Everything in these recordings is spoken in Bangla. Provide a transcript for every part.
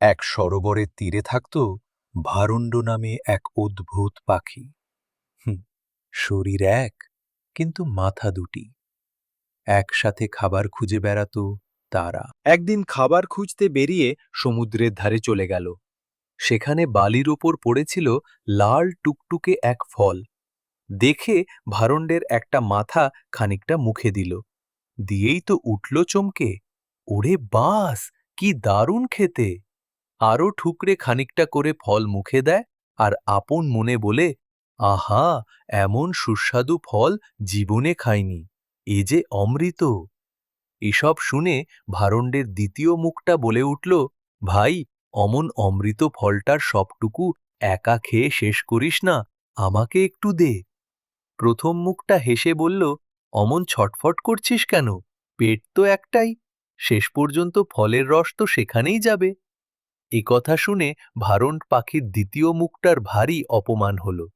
এক সরোবরের তীরে থাকত ভারণ্ড নামে এক অদ্ভুত পাখি। শরীর এক, কিন্তু মাথা দুটি। একসাথে খাবার খুঁজে বেড়াত তারা। একদিন খাবার খুঁজতে বেরিয়ে সমুদ্রের ধারে চলে গেল। সেখানে বালির ওপর পড়েছিল লাল টুকটুকে এক ফল। দেখে ভারণ্ডের একটা মাথা খানিকটা মুখে দিল। দিয়েই তো উঠল চমকে। ওরে বাস, কি দারুণ খেতে! আরও ঠুকরে খানিকটা করে ফল মুখে দেয় আর আপন মনে বলে, আহা, এমন সুস্বাদু ফল জীবনে খাইনি, এ যে অমৃত! এসব শুনে ভারণ্ডের দ্বিতীয় মুখটা বলে উঠল, ভাই, অমন অমৃত ফলটার সবটুকু একা খেয়ে শেষ করিস না, আমাকে একটু দে। প্রথম মুখটা হেসে বলল, অমন ছটফট করছিস কেন? পেট তো একটাই, শেষ পর্যন্ত ফলের রস তো সেখানেই যাবে। এ কথা শুনে ভারণ্ড পাখির দ্বিতীয় মুখটার ভারী অপমান হল।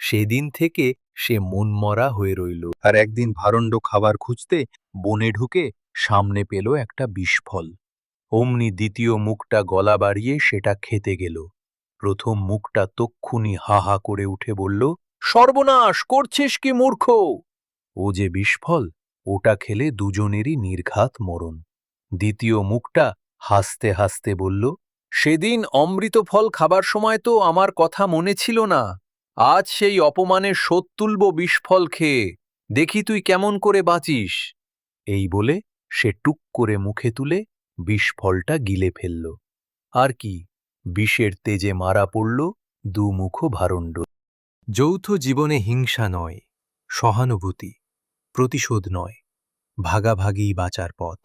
সেদিন থেকে সে মনমরা হয়ে রইল। আর একদিন ভারণ্ড খাবার খুঁজতে বনে ঢুকে সামনে পেল একটা বিষফল। অমনি দ্বিতীয় মুখটা গলা বাড়িয়ে সেটা খেতে গেল। প্রথম মুখটা তক্ষুনি হা হা করে উঠে বলল, সর্বনাশ, করছিস কি মূর্খ? ও যে বিষফল, ওটা খেলে দুজনেরই নির্ঘাত মরণ। দ্বিতীয় মুখটা হাসতে হাসতে বলল সেদিন অমৃত ফল খাবার সময় তো আমার কথা মনে ছিল না। আজ সেই অপমানের শোধ তুলব বিষফল খেয়ে। দেখি তুই কেমন করে বাঁচিস। এই বলে সে টুক করে মুখে তুলে বিষফলটা গিলে ফেলল। আর কি, বিষের তেজে মারা পড়ল দুমুখ ভারণ্ড। যৌথ জীবনে হিংসা নয়, সহানুভূতি, প্রতিশোধ নয় ভাগাভাগি বাঁচার পথ।